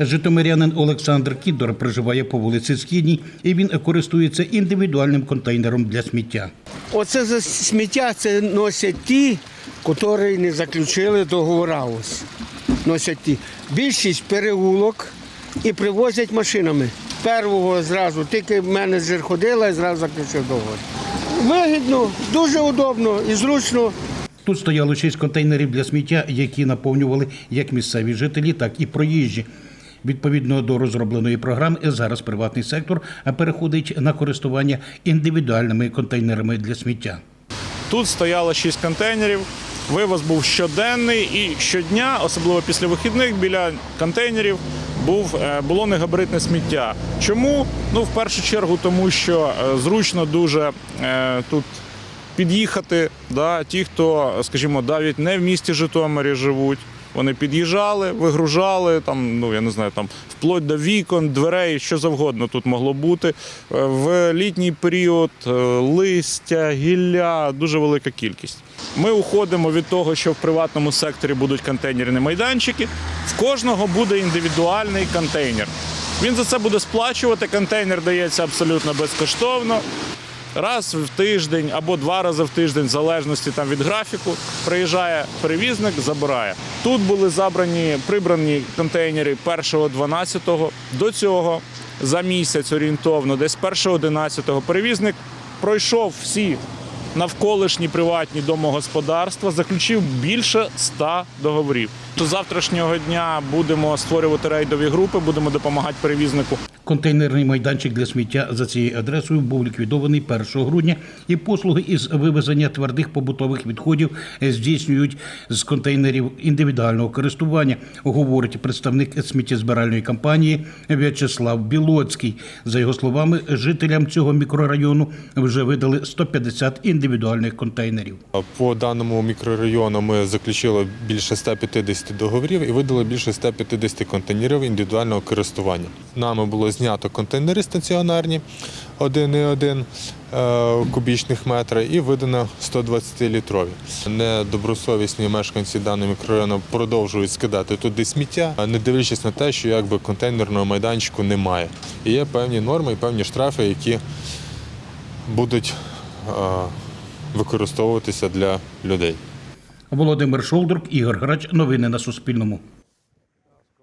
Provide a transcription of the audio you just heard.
Житомирянин Олександр Кідор проживає по вулиці Східній і він користується індивідуальним контейнером для сміття. Оце за сміття це носять ті, які не заключили договора. Ось носять ті. Більшість переулок і привозять машинами. Первого зразу, тільки менеджер ходила і зразу заключив договор. Вигідно, дуже удобно і зручно. Тут стояло шість контейнерів для сміття, які наповнювали як місцеві жителі, так і проїжджі. Відповідно до розробленої програми, зараз приватний сектор переходить на користування індивідуальними контейнерами для сміття. Тут стояло 6 контейнерів. Вивоз був щоденний і щодня, особливо після вихідних, біля контейнерів був, е, було негабаритне сміття. Чому? Ну, в першу чергу, тому що е, зручно дуже е, тут під'їхати. Да? Ті, хто, скажімо, навіть не в місті Житомирі живуть. Вони під'їжджали, вигружали там, ну я не знаю, там вплоть до вікон, дверей, що завгодно тут могло бути. Е, В літній період е, листя, гілля, дуже велика кількість. Ми уходимо від того, що в приватному секторі будуть контейнерні майданчики. В кожного буде індивідуальний контейнер. Він за це буде сплачувати. Контейнер дається абсолютно безкоштовно. Раз в тиждень або два рази в тиждень, в залежності там від графіку, приїжджає перевізник, забирає. Тут були забрані прибрані контейнери 1-12. До цього за місяць орієнтовно, десь 1-11 перевізник пройшов всі навколишні приватні домогосподарства, заключив більше 100 договорів. З завтрашнього дня будемо створювати рейдові групи, будемо допомагати перевізнику Контейнерний майданчик для сміття за цією адресою був ліквідований 1 грудня, і послуги із вивезення твердих побутових відходів здійснюють з контейнерів індивідуального користування, говорить представник сміттєзбиральної компанії В'ячеслав Білоцький. За його словами, жителям цього мікрорайону вже видали 150 індивідуальних контейнерів. По даному мікрорайону ми заключили більше 150 договорів і видали більше 150 контейнерів індивідуального користування. Нами було знято контейнери стаціонарні 1,1 е, кубічних метра і видано 120-літрові. Недобросовісні мешканці даного мікрорайону продовжують скидати туди сміття, не дивлячись на те, що якби контейнерного майданчику немає. І є певні норми і певні штрафи, які будуть е, використовуватися для людей. Володимир Шолдрук, Ігор Грач. Новини на Суспільному.